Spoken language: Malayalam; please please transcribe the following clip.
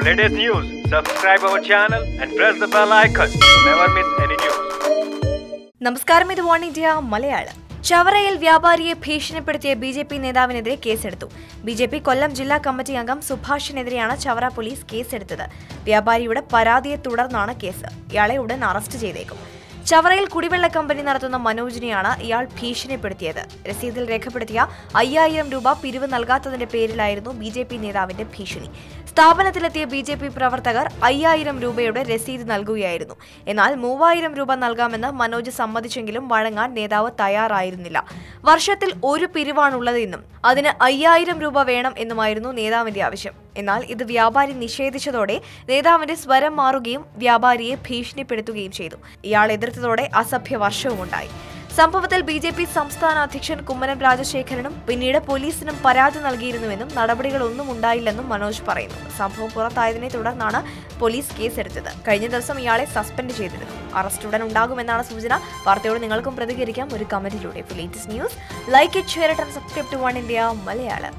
For latest news, subscribe our channel and press the bell icon. To never miss any news. നമസ്കാരം ഇത് വൺ ഇന്ത്യ മലയാളം. ചവറയിൽ വ്യാപാരിയെ ഭീഷണിപ്പെടുത്തിയ ബി ജെ പി നേതാവിനെതിരെ കേസെടുത്തു. ബി ജെ പി കൊല്ലം ജില്ലാ കമ്മിറ്റി അംഗം സുഭാഷിനെതിരെയാണ് ചവറ പോലീസ് കേസെടുത്തത്. വ്യാപാരിയുടെ പരാതിയെ തുടർന്നാണ് കേസ്. ഇയാളെ ഉടൻ അറസ്റ്റ് ചെയ്തേക്കും. ചവറയിൽ കുടിവെള്ള കമ്പനി നടത്തുന്ന മനോജിനെയാണ് ഇയാൾ ഭീഷണിപ്പെടുത്തിയത്. രസീതിൽ രേഖപ്പെടുത്തിയ അയ്യായിരം രൂപ പിരിവ് നൽകാത്തതിന്റെ പേരിലായിരുന്നു ബി ജെ പി നേതാവിന്റെ ഭീഷണി. സ്ഥാപനത്തിലെത്തിയ ബി ജെ പി പ്രവർത്തകർ അയ്യായിരം രൂപയുടെ രസീത് നൽകുകയായിരുന്നു. എന്നാൽ മൂവായിരം രൂപ നൽകാമെന്ന് മനോജ് സമ്മതിച്ചെങ്കിലും വഴങ്ങാൻ നേതാവ് തയ്യാറായിരുന്നില്ല. വർഷത്തിൽ ഒരു പിരിവാണുള്ളതെന്നും അതിന് അയ്യായിരം രൂപ വേണം എന്നുമായിരുന്നു നേതാവിന്റെ ആവശ്യം. എന്നാൽ ഇത് വ്യാപാരി നിഷേധിച്ചതോടെ നേതാവിന്റെ സ്വരം മാറുകയും വ്യാപാരിയെ ഭീഷണിപ്പെടുത്തുകയും ചെയ്തു. ഇയാൾ എതിർത്തതോടെ അസഭ്യ വർഷവുമുണ്ടായി സംഭവത്തിൽ ബി ജെ പി സംസ്ഥാന അധ്യക്ഷൻ കുമ്മനം രാജശേഖരനും പിന്നീട് പോലീസിനും പരാതി നൽകിയിരുന്നുവെന്നും നടപടികളൊന്നും ഉണ്ടായില്ലെന്നും മനോജ് പറയുന്നു. സംഭവം പുറത്തായതിനെ തുടർന്നാണ് പോലീസ് കേസെടുത്തത്. കഴിഞ്ഞ ദിവസം ഇയാളെ സസ്പെൻഡ് ചെയ്തിരുന്നു. അറസ്റ്റ് ഉടൻ ഉണ്ടാകുമെന്നാണ് സൂചന. വാർത്തയോട് നിങ്ങൾക്കും പ്രതികരിക്കാം. ഒരു കമന്റിലൂടെ. Latest news like it share it and subscribe to one India Malayalam